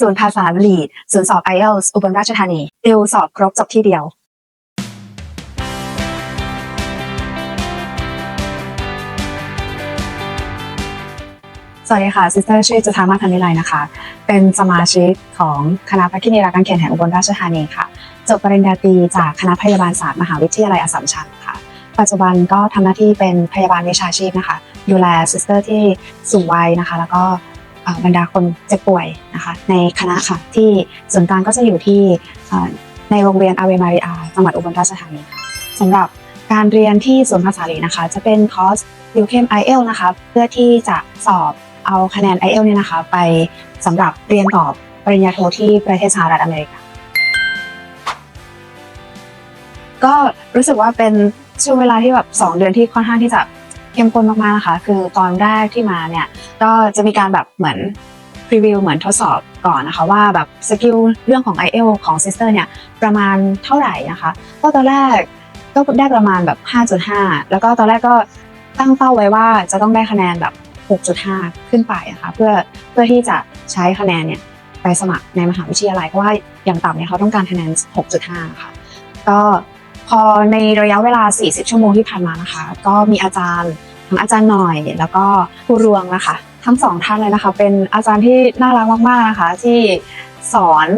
ศูนย์ภาษาลีดศูนย์สอบ IELTS อุบลราชธานีติวสอบครบจบที่เดียวสวัสดีค่ะซิสเตอร์ชื่อจุธามาธนิไลนะคะ เป็นสมาชิกของคณะพัฒนาการเขียนแห่งอุบลราชธานีค่ะ จบปริญญาตรีจากคณะพยาบาลศาสตร์มหาวิทยาลัยอัสสัมชัญค่ะ ปัจจุบันก็ทำหน้าที่เป็นพยาบาลวิชาชีพนะคะ ดูแลซิสเตอร์ที่สูงวัยนะคะ แล้วก็ บรรดาคนเจ็บป่วยนะคะในคณะค่ะที่ส่วนกลางก็จะอยู่ที่ในโรงเรียนอาเวมาริอาจังหวัดอุบลราชธานีค่ะสำหรับการเรียนที่ศูนย์ภาษาลีนะคะ จะเป็นคอร์สยูเคมไอเอลนะคะเพื่อที่จะสอบเอาคะแนน i อเอลเนี่ยนะคะ ไปสำหรับเรียนต่อปริญญาโทที่ประเทศสหรัฐอเมริกา ก็รู้สึกว่าเป็นช่วงเวลาที่แบบสองเดือนที่ค่อนข้างที่จะ เข้มข้นมากๆนะคะ คือตอนแรกที่มาเนี่ยก็จะมีการแบบเหมือนพรีวิวเหมือนทดสอบก่อนนะคะว่าแบบสกิลเรื่องของ i อเอลของซิสเตอร์เนี่ยประมาณเท่าไหร่นะคะก็ตอนแรกก็ได้ประมาณแบบ 5.5 แล้วก็ตอนแรกก็ตั้งเป้าไว้ว่าจะต้องได้คะแนนแบบ 6.5 ขึ้นไปนะคะเพื่อเพื่อที่จะใช้คะแนนเนี่ยไปสมัครในมหาวิทยาลัยเพราะว่าอย่างต่ำเนี่ยเขาต้องการคะแนน 6.5 ค่ะ ก็ พอในระยะเวลา 40 ชั่วโมงที่ผ่านมานะคะ ก็มีอาจารย์ทั้งอาจารย์หน่อย แล้วก็ครูรวงนะคะ ทั้งสองท่านเลยนะคะ เป็นอาจารย์ที่น่ารักมากๆนะคะ ที่สอน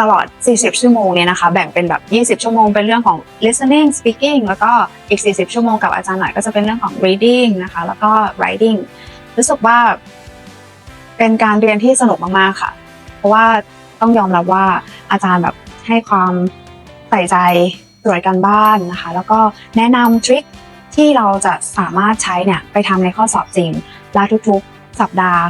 ตลอด 40 ชั่วโมงเนี่ยนะคะ แบ่งเป็นแบบ 20 ชั่วโมงเป็นเรื่องของ listening speaking แล้วก็อีก 40 ชั่วโมงกับอาจารย์หน่อยก็จะเป็นเรื่องของ reading นะคะ แล้วก็ writing รู้สึกว่าเป็นการเรียนที่สนุกมากๆค่ะ เพราะว่าต้องยอมรับว่าอาจารย์แบบให้ความใส่ใจ ตรวจการบ้านนะคะ แล้วก็แนะนำทริคที่เราจะสามารถใช้เนี่ยไปทำในข้อสอบจริง และทุกๆสัปดาห์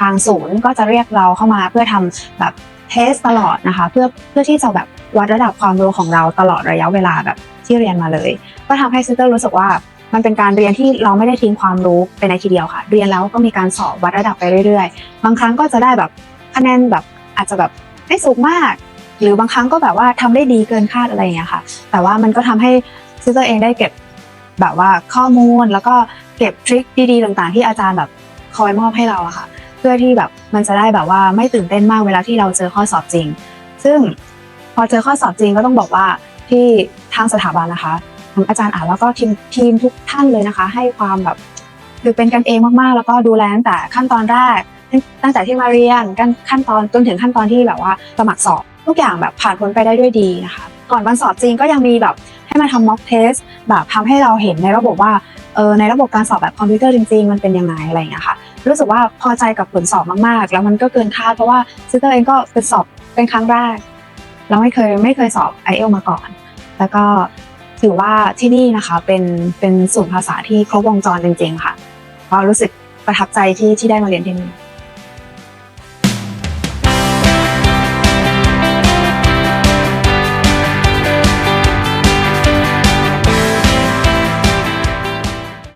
ทางศูนย์ก็จะเรียกเราเข้ามาเพื่อทำแบบเทสตลอดนะคะ เพื่อเพื่อที่จะแบบวัดระดับความรู้ของเราตลอดระยะเวลาแบบที่เรียนมาเลย ก็ทำให้ซิสเตอร์รู้สึกว่ามันเป็นการเรียนที่เราไม่ได้ทิ้งความรู้ไปในทีเดียวค่ะ เรียนแล้วก็มีการสอบวัดระดับไปเรื่อยๆ บางครั้งก็จะได้แบบคะแนนแบบอาจจะแบบไม่สูงมาก หรือบางครั้งก็แบบว่าทำได้ดีเกินคาดอะไรอย่างเงี้ยค่ะ แต่ว่ามันก็ทำให้ซิสเตอร์เองได้เก็บแบบว่าข้อมูลแล้วก็เก็บทริคดีๆต่างๆ ที่อาจารย์แบบคอยมอบให้เราอะค่ะ เพื่อที่แบบมันจะได้แบบว่าไม่ตื่นเต้นมากเวลาที่เราเจอข้อสอบจริง ซึ่งพอเจอข้อสอบจริงก็ต้องบอกว่าที่ทางสถาบันนะคะทั้งอาจารย์อ่านแล้วก็ทีมทีมทุกท่านเลยนะคะ ให้ความแบบคือเป็นกันเองมากๆ แล้วก็ดูแลตั้งแต่ขั้นตอนแรกตั้งแต่ที่มาเรียนกันขั้นตอนจนถึงขั้นตอนที่แบบว่าสมัครสอบ ทุกอย่างแบบผ่านพ้นไปได้ด้วยดีนะคะ ก่อนวันสอบจริงก็ยังมีแบบให้มาทำม็อกเทสแบบทำให้เราเห็นในระบบว่าเออในระบบการสอบแบบคอมพิวเตอร์จริงๆ มันเป็นยังไงอะไรอย่างเงี้ยค่ะ รู้สึกว่าพอใจกับผลสอบมากๆ แล้วมันก็เกินคาดเพราะว่าซิสเตอร์เองก็เป็นสอบเป็นครั้งแรก เราไม่เคยไม่เคยสอบ i อเอลมาก่อน แล้วก็ถือว่าที่นี่นะคะเป็นเป็นศูนย์ภาษาที่ครบวงจรจริง ๆ ค่ะก็รู้สึกประทับใจที่ที่ได้มาเรียนที่นี่